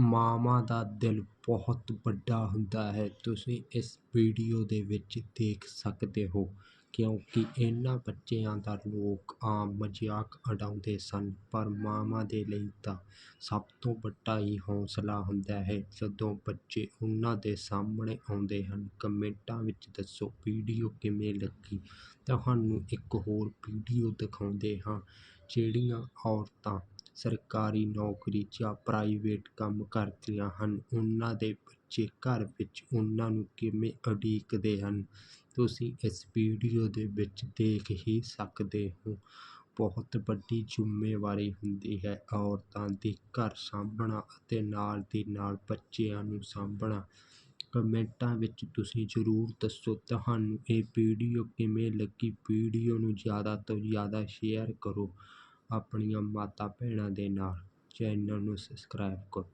ਮਾਵਾਂ ਦਾ ਦਿਲ ਬਹੁਤ ਵੱਡਾ ਹੁੰਦਾ ਹੈ। ਤੁਸੀਂ ਇਸ ਵੀਡੀਓ ਦੇ ਵਿੱਚ ਦੇਖ ਸਕਦੇ ਹੋ ਕਿਉਂਕਿ ਇਹਨਾਂ ਬੱਚਿਆਂ ਦਾ ਲੋਕ ਆਮ ਮਜ਼ਾਕ ਉਡਾਉਂਦੇ ਸਨ, ਪਰ ਮਾਵਾਂ ਦੇ ਲਈ ਤਾਂ ਸਭ ਤੋਂ ਵੱਡਾ ਹੀ ਹੌਸਲਾ ਹੁੰਦਾ ਹੈ। ਜਦੋਂ ਬੱਚੇ ਉਹਨਾਂ ਦੇ ਸਾਹਮਣੇ ਆਉਂਦੇ ਹਨ, ਕਮੈਂਟਾਂ ਵਿੱਚ ਦੱਸੋ, ਵੀਡੀਓ ਕਿਵੇਂ ਲੱਗੀ? ਤੁਹਾਨੂੰ ਇੱਕ ਹੋਰ ਵੀਡੀਓ ਦਿਖਾਉਂਦੇ ਹਾਂ, ਜਿਹੜੀਆਂ ਔਰਤਾਂ ਸਰਕਾਰੀ ਨੌਕਰੀ ਜਾਂ ਪ੍ਰਾਈਵੇਟ ਕੰਮ ਕਰਦੀਆਂ ਹਨ। ਉਹਨਾਂ ਦੇ ਬੱਚੇ ਘਰ ਵਿੱਚ ਉਹਨਾਂ ਨੂੰ ਕਿਵੇਂ ਉਡੀਕਦੇ ਹਨ? ਤੁਸੀਂ ਇਸ ਵੀਡੀਓ ਦੇ ਵਿੱਚ ਦੇਖ ਹੀ ਸਕਦੇ ਹੋ। ਬਹੁਤ ਵੱਡੀ ਜ਼ਿੰਮੇਵਾਰੀ ਹੁੰਦੀ ਹੈ ਔਰਤਾਂ ਦੀ ਘਰ ਸਾਂਭਣਾ ਅਤੇ ਨਾਲ ਦੀ ਨਾਲ ਬੱਚਿਆਂ ਨੂੰ ਸਾਂਭਣਾ। ਕਮੈਂਟਾਂ ਵਿੱਚ ਤੁਸੀਂ ਜ਼ਰੂਰ ਦੱਸੋ, ਤੁਹਾਨੂੰ ਇਹ ਵੀਡੀਓ ਕਿਵੇਂ ਲੱਗੀ? ਵੀਡੀਓ ਨੂੰ ਜ਼ਿਆਦਾ ਤੋਂ ਜ਼ਿਆਦਾ ਸ਼ੇਅਰ ਕਰੋ। ਆਪਣੀਆਂ ਮਾਤਾ ਭੈਣਾਂ ਦੇ ਨਾਲ। ਚੈਨਲ ਨੂੰ ਸਬਸਕ੍ਰਾਈਬ ਕਰੋ।